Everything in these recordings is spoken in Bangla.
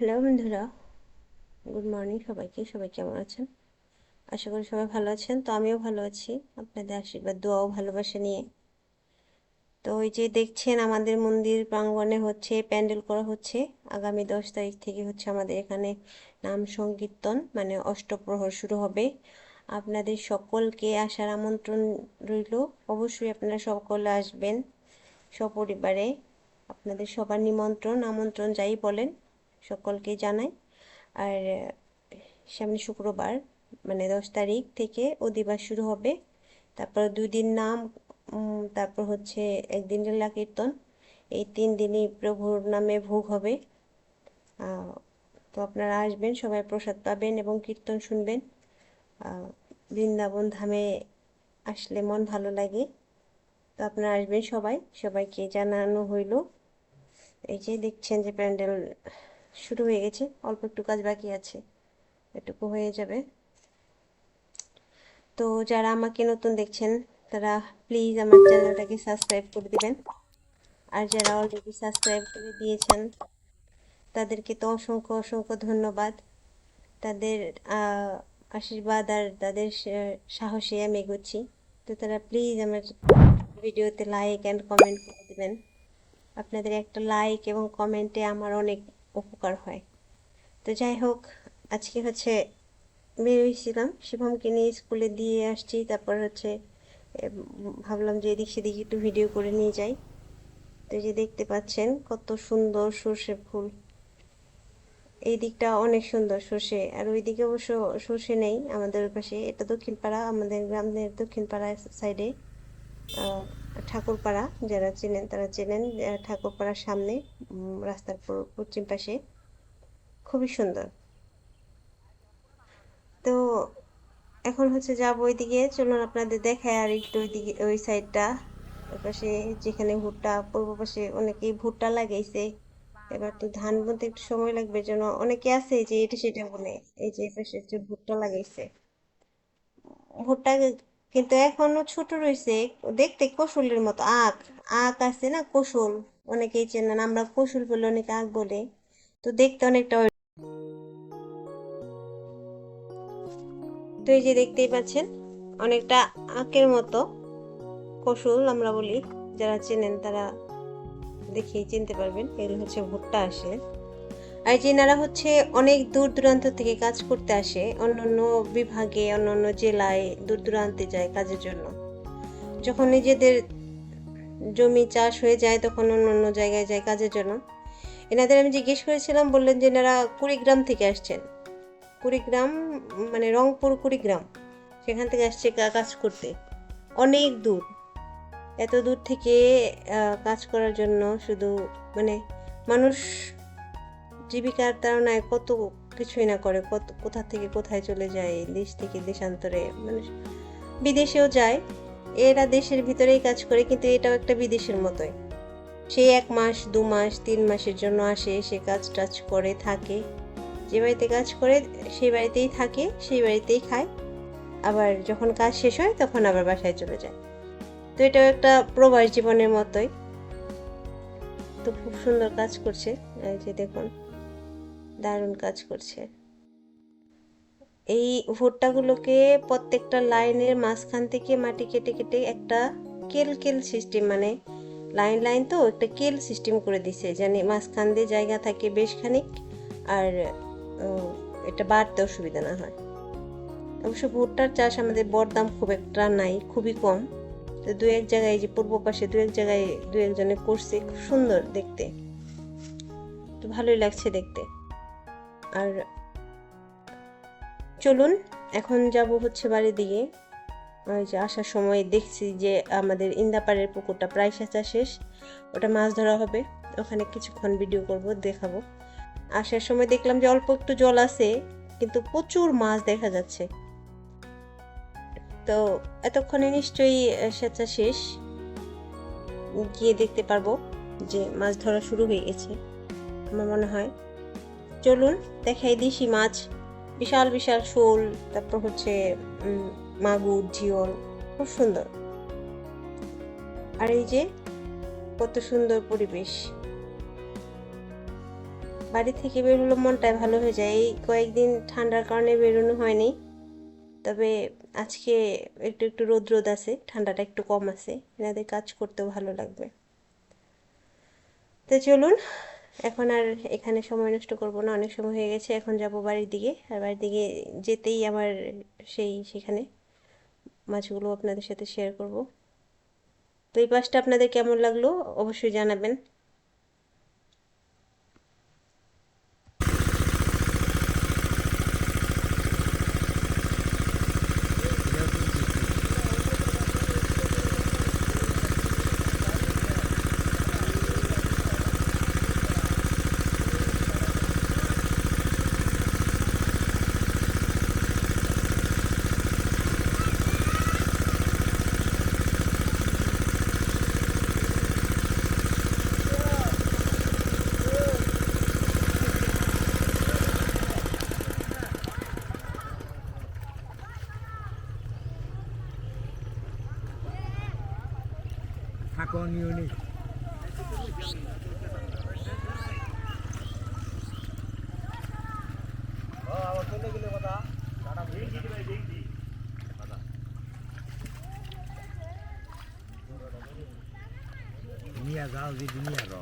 হ্যালো বন্ধুরা, গুড মর্নিং সবাইকে, সবাই কেমন আছেন? আশা করি সবাই ভালো আছেন, তো আমিও ভালো আছি, আপনাদের আশীর্বাদ, দোয়াও ভালোবাসা নিয়ে। তো ওই যে দেখছেন আমাদের মন্দির প্রাঙ্গণে হচ্ছে, প্যান্ডেল করা হচ্ছে, আগামী দশ তারিখ থেকে হচ্ছে আমাদের এখানে নাম সংকীর্তন মানে অষ্টপ্রহর শুরু হবে। আপনাদের সকলকে আসার আমন্ত্রণ রইল, অবশ্যই আপনারা সকলে আসবেন সপরিবারে। আপনাদের সবার নিমন্ত্রণ, আমন্ত্রণ যাই বলেন সকলকে জানাই। আর, সামনে শুক্রবার মানে দশ তারিখ থেকে অধিবাস শুরু হবে। তারপর দুই দিন নাম তারপর হচ্ছে একদিন লীলা কীর্তন। এই তিন দিনই প্রভুর নামে ভোগ হবে। তো আপনারা আসবেন, সবাই প্রসাদ পাবেন এবং কীর্তন শুনবেন। বৃন্দাবন ধামে আসলে মন ভালো লাগে। তো আপনারা আসবেন সবাই, সবাইকে জানানো হইল। এই যে দেখছেন যে প্যান্ডেল শুরু হয়ে গেছে। অল্প একটু কাজ বাকি আছে। এটুকু হয়ে যাবে। তো যারা আমাকে নতুন দেখছেন, তারা প্লিজ আমার চ্যানেলটাকে সাবস্ক্রাইব করে দিবেন। আর যারা অলরেডি সাবস্ক্রাইব করে দিয়েছেন, তাদেরকে তো অসংখ্য অসংখ্য ধন্যবাদ। তাদের আশীর্বাদ আর তাদের সাহসে আমি এগোচ্ছি। তো তারা প্লিজ আমার ভিডিওতে লাইক অ্যান্ড কমেন্ট করে দেবেন। আপনাদের একটা লাইক এবং কমেন্টে আমার অনেক উপকার হয়। তো যাই হোক, আজকে হচ্ছে বেরোইছিলাম, শিবমকে নিয়ে স্কুলে দিয়ে আসছি, তারপর হচ্ছে ভাবলাম যে এদিক সেদিক একটু ভিডিও করে নিয়ে যাই। তো যে দেখতে পাচ্ছেন, কত সুন্দর সর্ষে ফুল। এই দিকটা অনেক সুন্দর সর্ষে, আর ওই দিকে অবশ্য সর্ষে নেই আমাদের পাশে এটা দক্ষিণ পাড়া আমাদের গ্রামের দক্ষিণ পাড়া সাইডে ঠাকুরপাড়া, যারা চেনেন তারা চেনেন ঠাকুরপাড়ার সামনে রাস্তার পশ্চিম পাশে। খুবই সুন্দর। তো এখন হচ্ছে যাব ওইদিকে। চলুন আপনাদের দেখায় আর একটু ওইদিকে, ওই সাইডটা পাশে যেখানে ভুট্টা, পূর্ব পাশে অনেকেই ভুট্টা লাগাইছে। এবার তো ধান বলতে একটু সময় লাগবে, যেন অনেকে আছে যে এটা সেটা বলে, এই যে পাশে ভুট্টা লাগাইছে। ভুট্টা কিন্তু এখনও ছোট রয়েছে। দেখতে কৌশলের মতো আখ আখ আছে না, কৌশল। অনেকেই চেনেন, আমরা কৌশল বলে অনেকে আখ বলে। তো দেখতে অনেকটা তো এই যে দেখতেই পাচ্ছেন, অনেকটা আঁকের মতো কৌশল আমরা বলি। যারা চেনেন তারা দেখেই চিনতে পারবেন এগুলো হচ্ছে ভুট্টা আসে। আর যেনারা হচ্ছে অনেক দূর দূরান্ত থেকে কাজ করতে আসে অন্য অন্য বিভাগে অন্য অন্য জেলায় দূর দূরান্তে যায় কাজের জন্য। যখন নিজেদের জমি চাষ হয়ে যায়, তখন অন্য অন্য জায়গায় যায় কাজের জন্য। এনাদের আমি জিজ্ঞেস করেছিলাম, বললেন যে এনারা কুড়িগ্রাম থেকে আসছেন। কুড়িগ্রাম মানে রংপুর, কুড়িগ্রাম। সেখান থেকে আসছে কাজ করতে। অনেক দূর। এত দূর থেকে কাজ করার জন্য শুধু মানে মানুষ জীবিকার তাড়নায় কত কিছুই না করে, কত, কোথা থেকে কোথায় চলে যায়, দেশ থেকে দেশান্তরে মানে বিদেশেও যায়। এরা দেশের ভিতরেই কাজ করে, কিন্তু এটাও একটা বিদেশের মতোই। সে এক মাস, দু মাস, তিন মাসের জন্য আসে, সে কাজ টাজ করে, থাকে। যে বাড়িতে কাজ করে, সেই বাড়িতেই থাকে, সেই বাড়িতেই খায়। আবার যখন কাজ শেষ হয়, তখন আবার বাসায় চলে যায়। তো এটাও একটা প্রবাস জীবনের মতোই। তো খুব সুন্দর কাজ করছে। এই যে দেখুন দারুণ কাজ করছে। এই ভুট্টাগুলোকে প্রত্যেকটা লাইনের মাঝখান থেকে মাটি কেটে কেটে একটা কেল কেল সিস্টেম মানে লাইন লাইন তো একটা কেল সিস্টেম করে দিছে, জানি মাঝখান দিয়ে জায়গা থাকে বেশ খানিক আর এটা বাড়তে অসুবিধা না হয়। অবশ্য ভুট্টার চাষ আমাদের বরদাম খুব একটা নাই, খুবই কম। তো দু এক জায়গায় যে পূর্ব পাশে দু এক জায়গায় দু একজনে করছে, খুব সুন্দর দেখতে। তো ভালোই লাগছে দেখতে। আর চলুন, এখন যাব হচ্ছে বাড়ির দিকে। ওই যে আসার সময় দেখছি যে আমাদের ইন্দাপাড়ের পুকুরটা প্রায় সেচা শেষ। ওটা মাছ ধরা হবে। ওখানে কিছুক্ষণ ভিডিও করব, দেখাবো। আসার সময় দেখলাম যে অল্প একটু জল আছে, কিন্তু প্রচুর মাছ দেখা যাচ্ছে। তো এতক্ষণে নিশ্চয়ই সেচা শেষ। গিয়ে দেখতে পারব যে মাছ ধরা শুরু হয়ে গেছে, আমার মনে হয়। চলুন, দেখাই দেশি মাছ। বিশাল বিশাল শোল, তারপর হচ্ছে মাগুর জিওল খুব সুন্দর। আর এই যে, কত সুন্দর পরিবেশ। বাড়ি থেকে বের মনটাই ভালো হয়ে যায়। এই কয়েকদিন ঠান্ডার কারণে বেরোনো হয়নি। তবে আজকে একটু একটু রোদ রোদ আছে। ঠান্ডাটা একটু কম আছে। এনাদের কাজ করতেও ভালো লাগবে। তো চলুন এখন আর এখানে সময় নষ্ট করব না, অনেক সময় হয়ে গেছে, এখন যাব বাড়ির দিকে। আর বাড়ির দিকে যেতেই আমার সেই সেখানে মাছগুলো আপনাদের সাথে শেয়ার করব। তো এই পাশটা আপনাদের কেমন লাগল অবশ্যই জানাবেন। দুনিয়া যাও যে দুনিয়া র।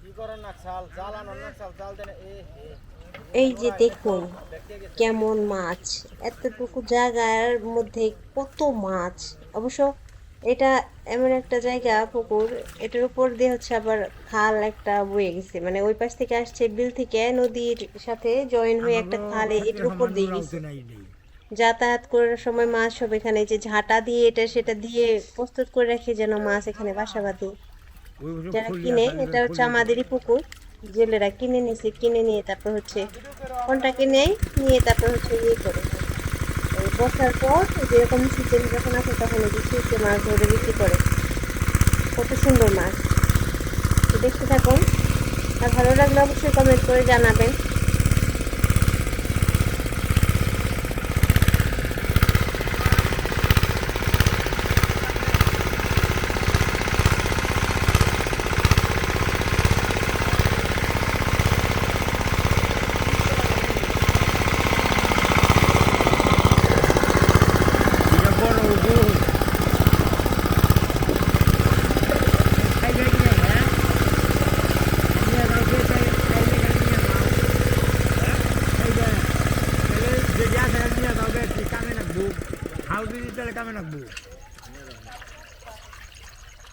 কি করেন না চাল চাল আনন না চাল চাল দেন। এ এ। এই যে দেখুন কেমন মাছ এতটুকু জায়গার মধ্যে কত মাছ অবশ্য এটা এমন একটা জায়গা পুকুর এটার উপর দিয়ে হচ্ছে আবার খাল একটা বয়ে গেছে। মানে ওই পাশ থেকে আসছে বিল থেকে নদীর সাথে জয়েন হয়ে একটা খালে এটার উপর দিয়ে গেছে। যাতায়াত করার সময় মাছ সব এখানে যে ঝাঁটা দিয়ে এটা সেটা দিয়ে প্রস্তুত করে রাখে যেন মাছ এখানে বাসা বাঁধে যারা কিনে এটা হচ্ছে আমাদেরই পুকুর। জেলেরা কিনে নিছে কিনে নিয়ে তারপর হচ্ছে কোনটাকে নেয় নিয়ে তারপর হচ্ছে ইয়ে করে। বসার পর যেরকম সিজন যখন আসে তখন এই যে মাছ ধরে বিক্রি করে। কত সুন্দর মাছ। দেখতে থাকুন। আর ভালো লাগলে অবশ্যই কমেন্ট করে জানাবেন এটা বড় উগু খাইলে কি হ্যাঁ নিয়ে যাও যে খাইলে খাইলে নিয়ে যাও খাইলে খাইলে যে যা খাইলে নিয়ে যাও বে কি কামে নাকবো খাও দিদি তাহলে কামে নাকবো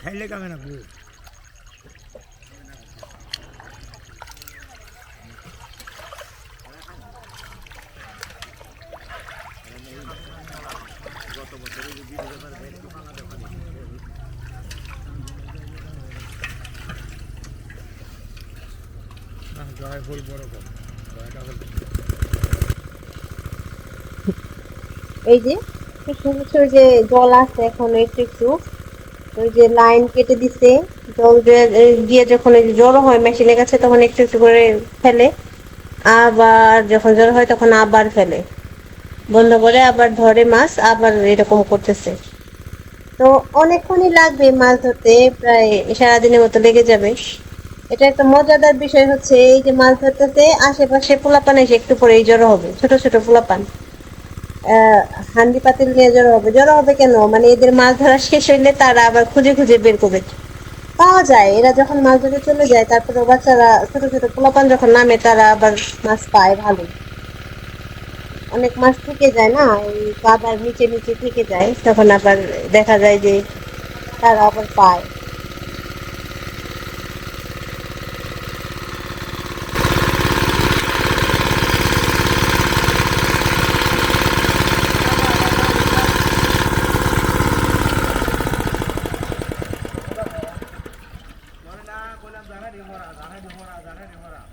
খাইলে কামে নাকবো না জয় ফুল বড় কম জয়টা ফুল এই যে সুন্দর যে জল আছে এখন একটু একটু, ওই যে লাইন কেটে দিছে, জল দিয়ে যখন যে জড়ো হয় মেশিনের কাছে তখন একটু একটু করে ফেলে, আবার যখন জড়ো হয় তখন আবার ফেলে। বন্ধ করে আবার ধরে মাছ, আবার এরকম করতেছে। তো অনেকক্ষণই লাগবে মাছ ধরতে, প্রায় সারাদিনের মতো লেগে যাবে। এটা একটা মজাদার বিষয় হচ্ছে, এই যে মাছ ধরতেছে, আশেপাশে পোলাপান এসে একটু পরেই জড়ো হবে, ছোট ছোট পোলাপান। হান্ডি পাতিল নিয়ে জড়ো হবে। জড়ো হবে কেন? মানে এদের মাছ ধরা শেষ হইলে তারা আবার খুঁজে খুঁজে বের করবে। পাওয়া যায়, এরা যখন মাছ ধরতে চলে যায়, তারপরে বাচ্চারা ছোট ছোট পোলাপান যখন নামে, তারা আবার মাছ পায় ভালো অনেক মাছ থেকে যায় না, এই কাদার নিচে নিচে থেকে যায়, তখন আবার দেখা যায় যে তারা আবার পায়।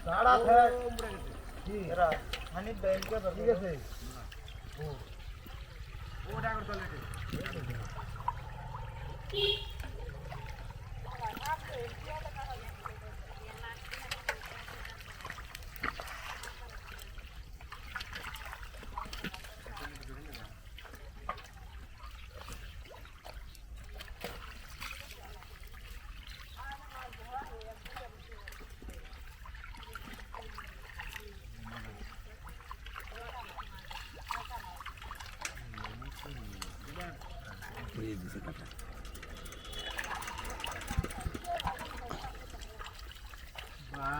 ঝাড়া থাক কি এরা হানিফ ব্যাংক কে ঠিক আছে করিয়ে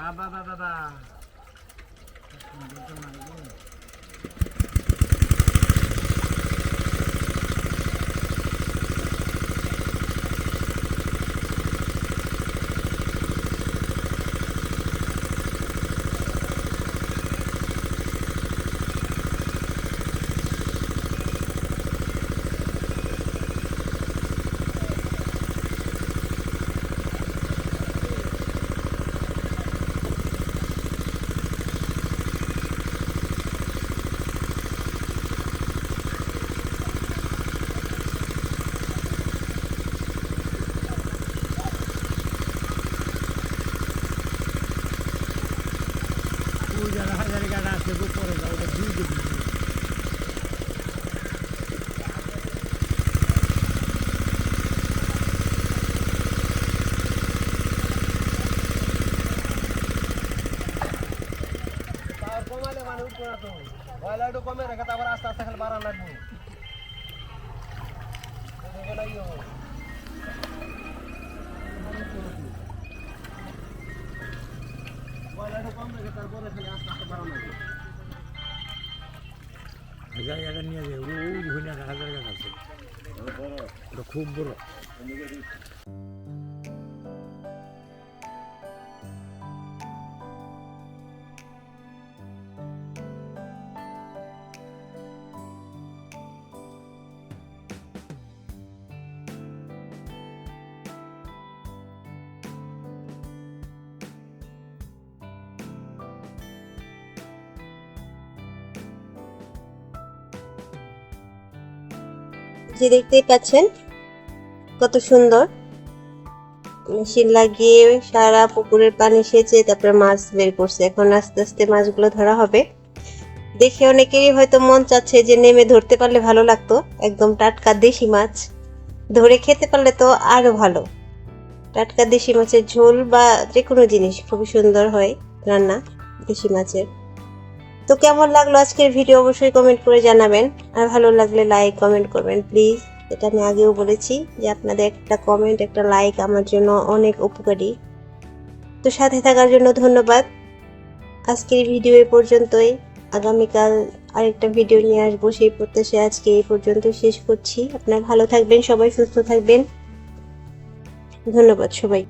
아바바바바. তো বয়লারটা কমে রেখে তারপর আস্তে আস্তে খালি বাড়ান লাগবে। হবে। বয়লারটা কম রেখে তারপরে খালি আস্তে আস্তে বাড়ান লাগবে। হাজার গাড়া নিয়ে যায় ওই একটা হাজার গাড়া আছে। খুব বড়। যে দেখতেই পাচ্ছেন, কত সুন্দর। মেশিন লাগিয়ে সারা পুকুরের পানি সেচে তারপরে মাছ বের করছে। এখন আস্তে আস্তে মাছগুলো ধরা হবে। দেখে অনেকেরই হয়তো মন চাচ্ছে যে নেমে ধরতে পারলে ভালো লাগতো। একদম টাটকা দেশি মাছ। ধরে খেতে পারলে তো আরও ভালো। টাটকা দেশি মাছের ঝোল বা যে কোনো জিনিস খুবই সুন্দর হয় রান্না দেশি মাছের। তো কেমন লাগল আজকের ভিডিও অবশ্যই কমেন্ট করে জানাবেন। আর ভালো লাগলে লাইক কমেন্ট করবেন প্লিজ এটা আমি আগেও বলেছি যে আপনাদের একটা কমেন্ট একটা লাইক আমার জন্য অনেক উপকারী। তো সাথে থাকার জন্য ধন্যবাদ। আজকের ভিডিও এ পর্যন্তই। আগামীকাল আরেকটা ভিডিও নিয়ে আসব সেই প্রত্যাশে আজকে এই পর্যন্ত শেষ করছি। আপনারা ভালো থাকবেন, সবাই সুস্থ থাকবেন। ধন্যবাদ সবাই